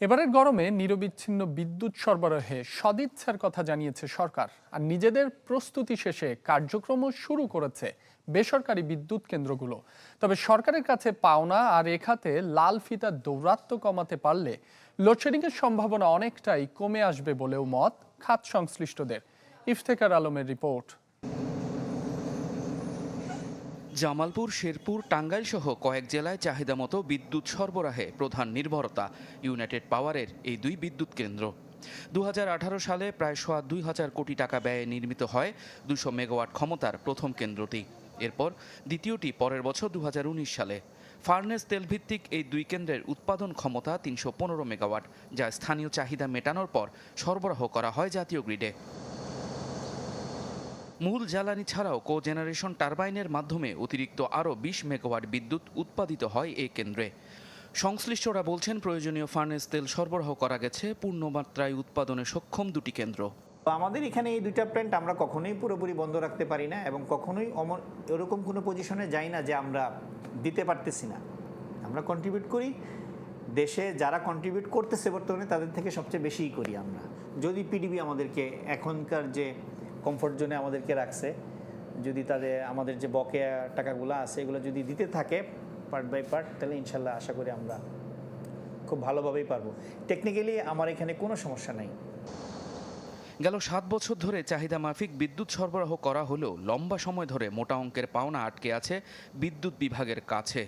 এবারের গরমে নিরবিচ্ছিন্ন বিদ্যুৎ সরবরাহে সদিচ্ছার কথা জানিয়েছে সরকার। আর নিজেদের প্রস্তুতি শেষে কার্যক্রমও শুরু করেছে বেসরকারি বিদ্যুৎ কেন্দ্রগুলো। তবে সরকারের কাছে পাওনা আর এ খাতে লাল ফিতার দৌরাত্ম্য কমাতে পারলে লোডশেডিংয়ের সম্ভাবনা অনেকটাই কমে আসবে বলেও মত খাত সংশ্লিষ্টদের ইফতেকার আলমের রিপোর্ট। জামালপুর, শেরপুর টাঙ্গাইল সহ কয়েক জেলায় চাহিদা মতো বিদ্যুৎ সরবরাহে প্রধান নির্ভরতা ইউনাইটেড পাওয়ারের এই দুই বিদ্যুৎ কেন্দ্র। দু হাজার আঠারো সালে প্রায় সোয়া দুই হাজার কোটি টাকা ব্যয়ে নির্মিত হয় দুশো মেগাওয়াট ক্ষমতার প্রথম কেন্দ্রটি। এরপর দ্বিতীয়টি পরের বছর দু হাজার উনিশ সালে। ফার্নেস তেলভিত্তিক এই দুই কেন্দ্রের উৎপাদন ক্ষমতা তিনশো পনেরো মেগাওয়াট, যা স্থানীয় চাহিদা মেটানোর পর সরবরাহ করা হয় জাতীয় গ্রিডে। মূল জ্বালানি ছাড়াও কো জেনারেশন টারবাইনের মাধ্যমে অতিরিক্ত আরও বিশ মেগাওয়াট বিদ্যুৎ উৎপাদিত হয় এই কেন্দ্রে। সংশ্লিষ্টরা বলছেন প্রয়োজনীয় ফার্নেস তেল সরবরাহ করা গেছে, পূর্ণমাত্রায় উৎপাদনে সক্ষম দুটি কেন্দ্র। আমাদের এখানে এই দুইটা প্ল্যান্ট আমরা কখনোই পুরোপুরি বন্ধ রাখতে পারি না এবং কখনোই অমন এরকম কোনো পজিশনে যাই না যে আমরা দিতে পারতেছি না। আমরা কন্ট্রিবিউট করি, দেশে যারা কন্ট্রিবিউট করতেছে বর্তমানে তাদের থেকে সবচেয়ে বেশিই করি আমরা। যদি পিডিবি আমাদেরকে এখনকার যে কমফোর্ট জোনে আমাদেরকে রাখছে। যদি তাদের, আমাদের যে বকেয়া টাকাগুলো আছে, এগুলো যদি দিতে থাকে পার্ট বাই পার্ট তাহলে ইনশাল্লাহ আশা করি আমরা খুব ভালোভাবেই পারব। টেকনিক্যালি আমার এখানে কোনো সমস্যা নাই। গেল সাত বছর ধরে চাহিদা মাফিক বিদ্যুৎ সরবরাহ করা হলেও লম্বা সময় ধরে মোটা অঙ্কের পাওনা আটকে আছে বিদ্যুৎ বিভাগের কাছে।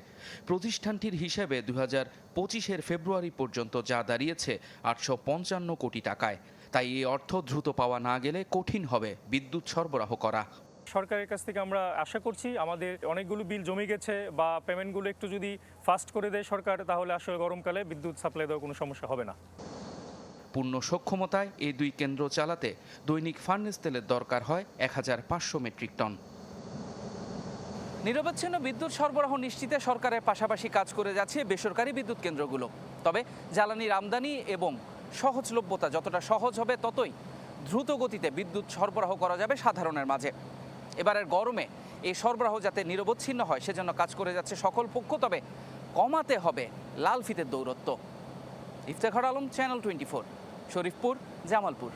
প্রতিষ্ঠানটির হিসেবে দু হাজার পঁচিশের ফেব্রুয়ারি পর্যন্ত যা দাঁড়িয়েছে আটশো পঞ্চান্ন কোটি টাকায়। তাই এই অর্থ দ্রুত পাওয়া না গেলে কঠিন হবে বিদ্যুৎ সরবরাহ করা। সরকারের কাছ থেকে আমরা আশা করছি আমাদের অনেকগুলো বিল জমে গেছে বা পেমেন্টগুলো একটু যদি ফাস্ট করে দেয় সরকার তাহলে আসলে গরমকালে বিদ্যুৎ সাপ্লাই দেওয়ার কোনো সমস্যা হবে না। পূর্ণ সক্ষমতায় এই দুই কেন্দ্র চালাতে দৈনিক ফার্নেস তেলের দরকার হয় এক হাজার পাঁচশো মেট্রিক টন। নিরবচ্ছিন্ন বিদ্যুৎ সরবরাহ নিশ্চিতে সরকারের পাশাপাশি কাজ করে যাচ্ছে বেসরকারি বিদ্যুৎ কেন্দ্রগুলো। তবে জ্বালানির আমদানি এবং সহজলভ্যতা যতটা সহজ হবে ততই দ্রুত গতিতে বিদ্যুৎ সরবরাহ করা যাবে সাধারণের মাঝে। এবারের গরমে এই সরবরাহ যাতে নিরবচ্ছিন্ন হয়, সেজন্য কাজ করে যাচ্ছে সকল পক্ষ, তবে কমাতে হবে লাল ফিতের দৌরত্ব। Iftekhar Alam channel twenty four Sharifpur, Jamalpur.